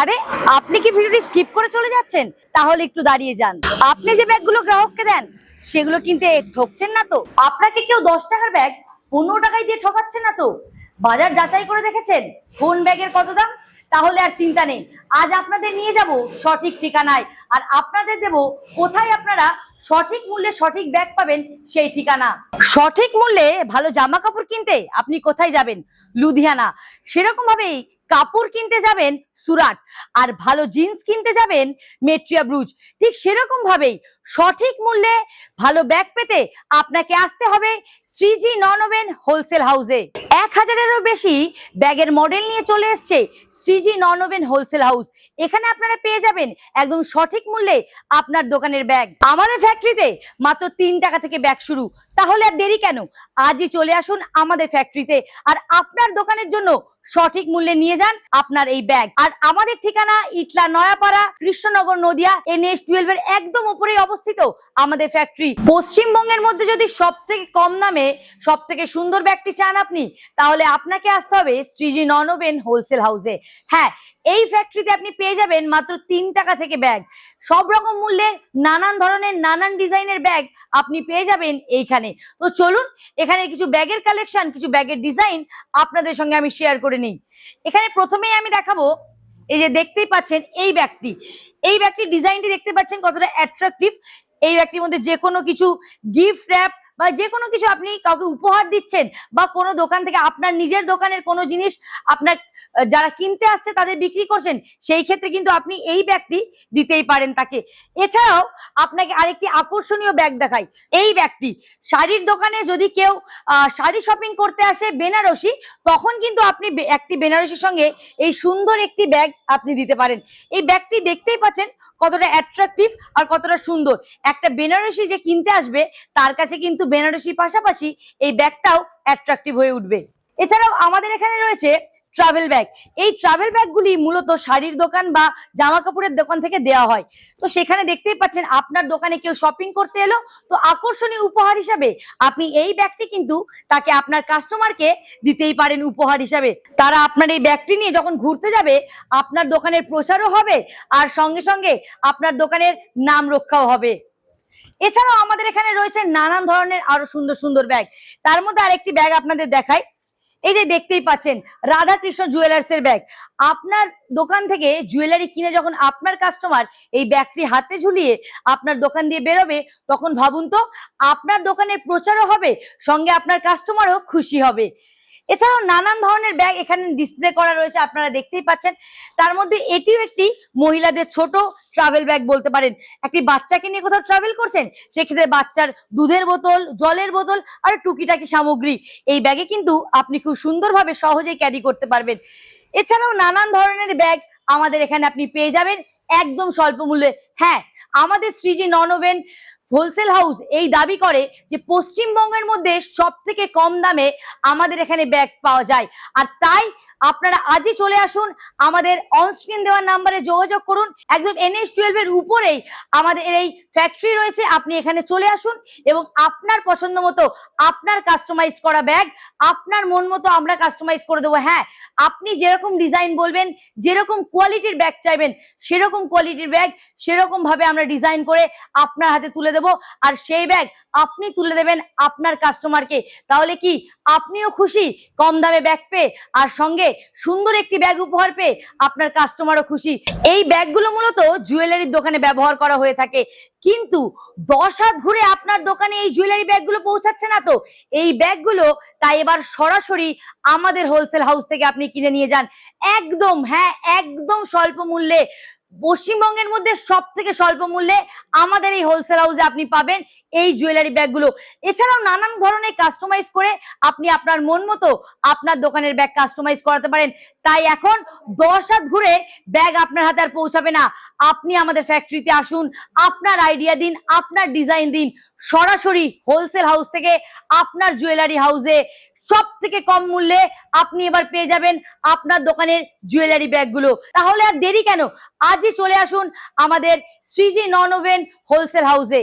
আরে, আপনি কি ভিডিওটি স্কিপ করে চলে যাচ্ছেন? তাহলে একটু দাঁড়িয়ে যান। আপনি যে ব্যাগগুলো গ্রাহককে দেন, সেগুলো কিনতে ঠকছেন না তো? আপনাকে কেউ দশ টাকার ব্যাগ পনেরো টাকায় দিয়ে ঠকাচ্ছে না তো? বাজার যাচাই করে দেখেছেন? কোন ব্যাগের কত দাম? তাহলে আর চিন্তা নেই। আজ আপনাদের নিয়ে যাব সঠিক ঠিকানায়। আর আপনাদের দেব কোথায় আপনারা সঠিক মূল্যে সঠিক ব্যাগ পাবেন সেই ঠিকানা। সঠিক মূল্যে ভালো জামা কাপড় কিনতে আপনি কোথায় যাবেন? লুধিয়ানা। সেরকম ভাবেই কাপড় কিনতে যাবেন সুরাট আর ভালো জিন্স কিনতে যাবেন মেট্রিয়া ব্রুজ। ঠিক সেরকম ভাবেই সঠিক মূল্যে ভালো ব্যাগ পেতে আপনাকে আসতে হবে শ্রীজি নন হোলসেল হাউসে। এক হাজারেরও বেশি ব্যাগের মডেল নিয়ে চলে এসছে শ্রীজি নন হোলসেল হাউস। এখানে আপনারা পেয়ে যাবেন একদম সঠিক মূল্যে আপনার দোকানের ব্যাগ। আমাদের ফ্যাক্টরিতে মাত্র তিন টাকা থেকে ব্যাগ শুরু। তাহলে আর দেরি কেন? আজই চলে আসুন আমাদের ফ্যাক্টরিতে আর আপনার দোকানের জন্য সঠিক মূল্যে নিয়ে যান আপনার এই ব্যাগ। আর আমাদের ঠিকানা ইটলা নয়াপাড়া, কৃষ্ণনগর নদিয়া এনএস টুয়েলভ এর একদম উপরেই অবস্থিত আমাদের ফ্যাক্টরি পশ্চিমবঙ্গের মধ্যে যদি সব থেকে কম দামে সব থেকে সুন্দর ব্যাগটি চান আপনি, তাহলে আপনাকে আসতে হবে শ্রীজি নন ওভেন হোলসেল হাউসে। হ্যাঁ এই ফ্যাক্টরিতে আপনি পেয়ে যাবেন মাত্র তিন টাকা থেকে ব্যাগ। সব রকম মূল্যে নানান ধরনের, নানান ডিজাইনের ব্যাগ আপনি পেয়ে যাবেন এইখানে। তো চলুন, এখানে কিছু ব্যাগের কালেকশন কিছু ব্যাগের ডিজাইন আপনাদের সঙ্গে আমি শেয়ার করে নিই। এখানে প্রথমেই আমি দেখাবো এই যে দেখতেই পাচ্ছেন, এই ব্যাগটি এই ব্যাগটির ডিজাইনটি দেখতে পাচ্ছেন কতটা অ্যাট্রাকটিভ এই ব্যাগটির মধ্যে যে কোনো কিছু গিফট র্যাপ বা যে কোনো কিছু আপনি কাউকে উপহার দিচ্ছেন বা কোনো দোকান থেকে আপনার নিজের দোকানের কোনো জিনিস আপনার যারা কিনতে আসছে, তাদের বিক্রি করছেন, সেই ক্ষেত্রে কিন্তু আপনি এই ব্যাগটি দিতেই পারেন তাকে। এছাড়াও আপনাকে আরেকটি আকর্ষণীয় ব্যাগ দেখাই। এই ব্যাগটি শাড়ির দোকানে যদি কেউ শাড়ি শপিং করতে আসে বেনারসি, তখন কিন্তু আপনি একটি বেনারসির সঙ্গে এই সুন্দর একটি ব্যাগ আপনি দিতে পারেন। এই ব্যাগটি দেখতেই পাচ্ছেন কতটা অ্যাট্রাকটিভ আর কতটা সুন্দর। একটা বেনারসি যে কিনতে আসবে, তার কাছে কিন্তু বেনারসির পাশাপাশি এই ব্যাগটাও অ্যাট্রাকটিভ হয়ে উঠবে। এছাড়াও আমাদের এখানে রয়েছে ট্রাভেল ব্যাগ এই ট্রাভেল ব্যাগগুলি মূলত শাড়ির দোকান বা জামা কাপড়ের দোকান থেকে দেওয়া হয়। তো সেখানে দেখতেই পাচ্ছেন আপনার দোকানে কেউ শপিং করতে এলো। তো আকর্ষণীয় উপহার হিসাবে আপনি এই ব্যাগটি কিন্তু তাকে আপনার কাস্টমারকে দিতেই পারেন উপহার হিসাবে। তারা আপনার এই ব্যাগটি নিয়ে যখন ঘুরতে যাবে, আপনার দোকানের প্রচারও হবে আর সঙ্গে সঙ্গে আপনার দোকানের নাম রক্ষাও হবে। এছাড়াও আমাদের এখানে রয়েছে নানান ধরনের আরও সুন্দর সুন্দর ব্যাগ তার মধ্যে আরেকটি ব্যাগ আপনাদের দেখাই। এই যে দেখতেই পাচ্ছেন রাধা কৃষ্ণ জুয়েলার্স এর ব্যাগ আপনার দোকান থেকে জুয়েলারি কিনে যখন আপনার কাস্টমার এই ব্যাগটি হাতে ঝুলিয়ে আপনার দোকান দিয়ে বেরোবে, তখন ভাবুন তো আপনার দোকানের প্রচারও হবে, সঙ্গে আপনার কাস্টমারও খুশি হবে। এছাড়াও নানান ধরনের ব্যাগ এখানে ডিসপ্লে করা রয়েছে, আপনারা দেখতেই পাচ্ছেন। তার মধ্যে এটিও একটি মহিলাদের ছোট ট্রাভেল ব্যাগ বলতে পারেন। একটি বাচ্চাকে নিয়ে কোথাও ট্রাভেল করছেন, সেক্ষেত্রে বাচ্চার দুধের বোতল, জলের বোতল আর টুকিটাকি সামগ্রী। এই ব্যাগে কিন্তু আপনি খুব সুন্দরভাবে সহজেই ক্যারি করতে পারবেন। এছাড়াও নানান ধরনের ব্যাগ আমাদের এখানে আপনি পেয়ে যাবেন, একদম স্বল্প মূল্যে। হ্যাঁ আমাদের Shreeji non woven wholesale house এই দাবি করে যে পশ্চিমবঙ্গের মধ্যে সব থেকে কম দামে আমাদের এখানে ব্যাগ পাওয়া যায়। আর তাই আপনারা আজই চলে আসুন আমাদের অনস্ক্রিন দেওয়ার নাম্বারে যোগাযোগ করুন। একদম এনএস টুয়েলভ এর উপরেই আমাদের এই ফ্যাক্টরি রয়েছে, আপনি এখানে চলে আসুন এবং আপনার পছন্দ মতো আপনার কাস্টমাইজ করা ব্যাগ আপনার মন মতো আমরা কাস্টমাইজ করে দেবো। হ্যাঁ আপনি যেরকম ডিজাইন বলবেন, যেরকম কোয়ালিটির ব্যাগ চাইবেন, সেরকম কোয়ালিটির ব্যাগ সেরকম ভাবে আমরা ডিজাইন করে আপনার হাতে তুলে দেব। আর সেই ব্যাগ আপনি তুলে দেবেন আপনার কাস্টমারকে তাহলে কি আপনিও খুশি? কম দামে ব্যাগ পেয়ে আর সঙ্গে সুন্দর একটি ব্যাগ উপহার পেয়ে আপনার কাস্টমারও খুশি। এই ব্যাগগুলো মূলত জুয়েলারির দোকানে ব্যবহার করা হয়ে থাকে। কিন্তু দশ হাত ঘুরে আপনার দোকানে এই জুয়েলারি ব্যাগগুলো পৌঁছাচ্ছে না তো? এই ব্যাগগুলো তাই এবার সরাসরি আমাদের হোলসেল হাউস থেকে আপনি কিনে নিয়ে যান। একদম হ্যাঁ একদম স্বল্প মূল্যে। পশ্চিমবঙ্গের মধ্যে সব থেকে স্বল্প মূল্যে আমাদের এই হোলসেল হাউসে আপনি পাবেন এই জুয়েলারি ব্যাগগুলো এছাড়াও নানান ধরনের কাস্টমাইজ করে আপনি আপনার মন মতো আপনার দোকানের ব্যাগ কাস্টমাইজ করাতে পারেন। তাই এখন দশ হাত ঘুরে ব্যাগ আপনার হাতে আর পৌঁছাবে না। আপনি আমাদের ফ্যাক্টরিতে আসুন, আপনার আইডিয়া দিন, আপনার ডিজাইন দিন। সরাসরি হোলসেল হাউস থেকে আপনার জুয়েলারি হাউসে সব থেকে কম মূল্যে আপনি এবার পেয়ে যাবেন আপনার দোকানের জুয়েলারি ব্যাগগুলো তাহলে আর দেরি কেন? আজই চলে আসুন আমাদের শ্রীজি নন ওভেন হোলসেল হাউসে